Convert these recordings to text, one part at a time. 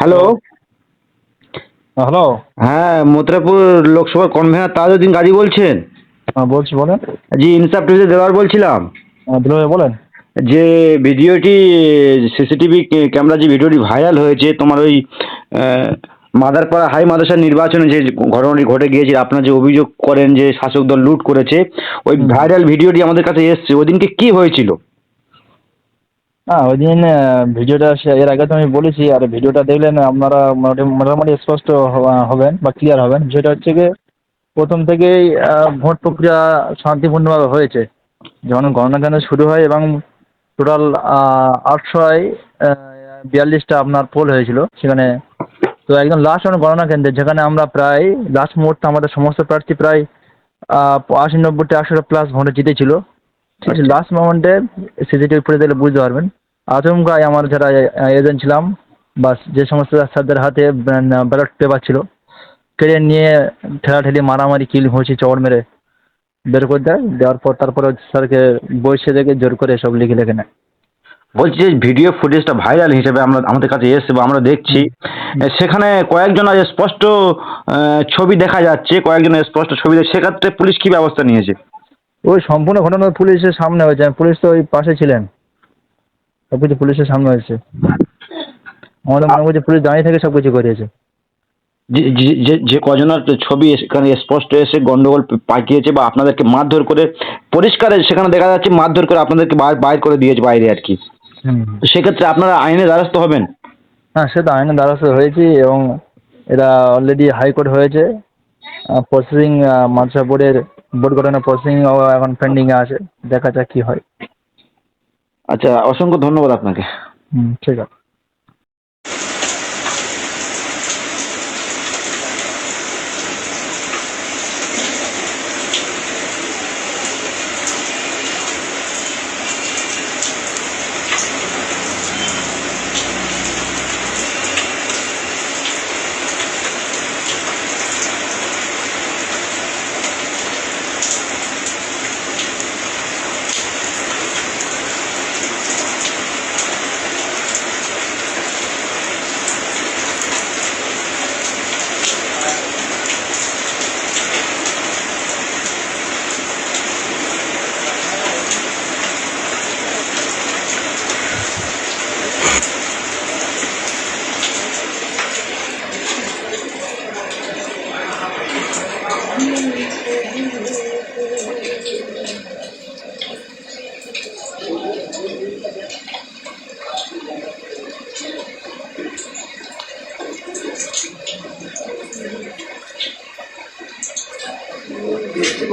Hello hello হ্যাঁ মথুরাপুর লোকসভার convener Tajuddin Gazi বলছেন। হ্যাঁ বলছি বলেন। জি ইনসাফ টিভিতে দেওয়ার বলছিলাম। হ্যাঁ বলেন। যে ভিডিওটি সিসিটিভি ক্যামেরা যে ভিডিওটি ভাইরাল হয়েছে তোমার ওই মাদারপাড়া হাই মাদ্রাসার নির্বাচনে যে ঘটনাটি ঘটে গিয়েছে আপনার যে অভিযোগ করেন যে শাসক দল লুট করেছে ওই ভাইরাল ভিডিওটি আমাদের কাছে এসছে। ওদিনকে কি হয়েছিল? হ্যাঁ ওই দিন ভিডিওটা সে- এর আগে তো আমি বলেছি আর ভিডিওটা দেখলেন আপনারা মোটামুটি- স্পষ্ট হবেন বা ক্লিয়ার হবেন। যেটা হচ্ছে গিয়ে প্রথম থেকেই ভোট প্রক্রিয়া শান্তিপূর্ণভাবে হয়েছে। যখন গণনা কেন্দ্র শুরু হয় এবং টোটাল আটশোয় বিয়াল্লিশটা আপনার পোল হয়েছিল সেখানে। তো একদম লাস্ট আমার গণনা কেন্দ্রে যেখানে আমরা প্রায় লাস্ট মুহূর্তে আমাদের সমস্ত প্রার্থী প্রায় আশি নব্বইটা একশোটা প্লাস ভোটে জিতেছিল। ঠিক আছে লাস্ট মোমেন্টে সিসিটিভি ফুটেজ দেখলে বুঝতে পারবেন। আচমকাই আমার যারা এজেন্ট ছিলাম বা যে সমস্ত স্যারদের হাতে ব্যালট পেপার ছিল কেড়ে নিয়ে ঠেলাঠেলি মারামারি কিল ঘুষি চড় মেরে বের করে দেয়। দেওয়ার পর তারপরে স্যারকে বসে দেখে জোর করে সব লিখে লেখে নেয়। বলছি যে ভিডিও ফুটেজটা ভাইরাল হিসেবে আমরা আমাদের কাছে এসছে বা আমরা দেখছি। সেখানে কয়েকজনের স্পষ্ট ছবি দেখা যাচ্ছে কয়েকজনের স্পষ্ট ছবি দেখ- সেক্ষেত্রে পুলিশ কি ব্যবস্থা নিয়েছে? ওই সম্পূর্ণ ঘটনা পুলিশের সামনে হয়েছে। পুলিশ তো ওই পাশে ছিলেন। সব কিছু পুলিশের সামনে হয়েছে। আমাদের মনে করছে পুলিশ দাঁড়িয়ে থেকে সব কিছু করিয়েছে। যে যে- যে কজনের ছবি সেখানে স্পষ্ট এসে গন্ডগোল পাকিয়েছে বা আপনাদেরকে মারধর করে পরিষ্কার সেখানে দেখা যাচ্ছে মারধর করে আপনাদেরকে বাইর করে দিয়েছে বাইরে আর কি। তো সেক্ষেত্রে আপনারা আইনের দ্বারস্থ হবেন? হ্যাঁ সে তো আইনের দ্বারস্থ হয়েছি এবং এটা অলরেডি হাইকোর্ট হয়েছে। প্রসেসিং মাদ্রাসা বোর্ডের বোর্ড গঠনের প্রসেসিং এখন পেন্ডিংয়ে আছে। দেখা যাক কী হয়। আচ্ছা অসংখ্য ধন্যবাদ আপনাকে। হুম ঠিক আছে।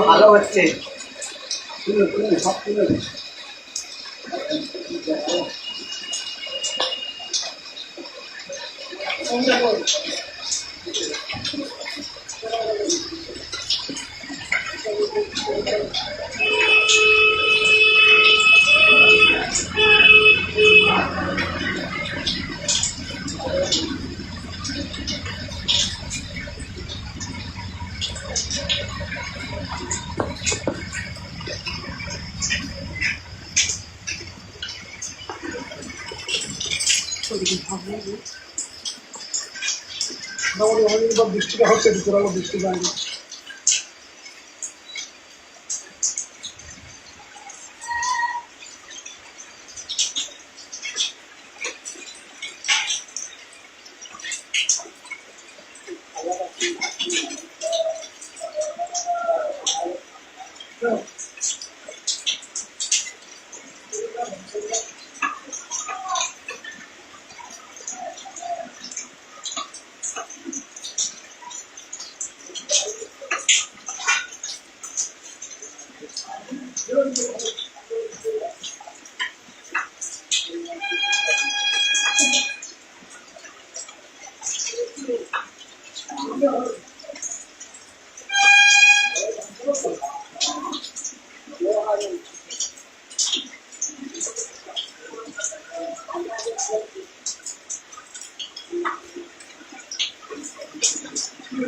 ভালো হচ্ছে। সব তুলো মোটামুটি অনেকবার বৃষ্টিটা হচ্ছে দুপুরবেলা বৃষ্টি যায়নি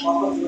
يمكن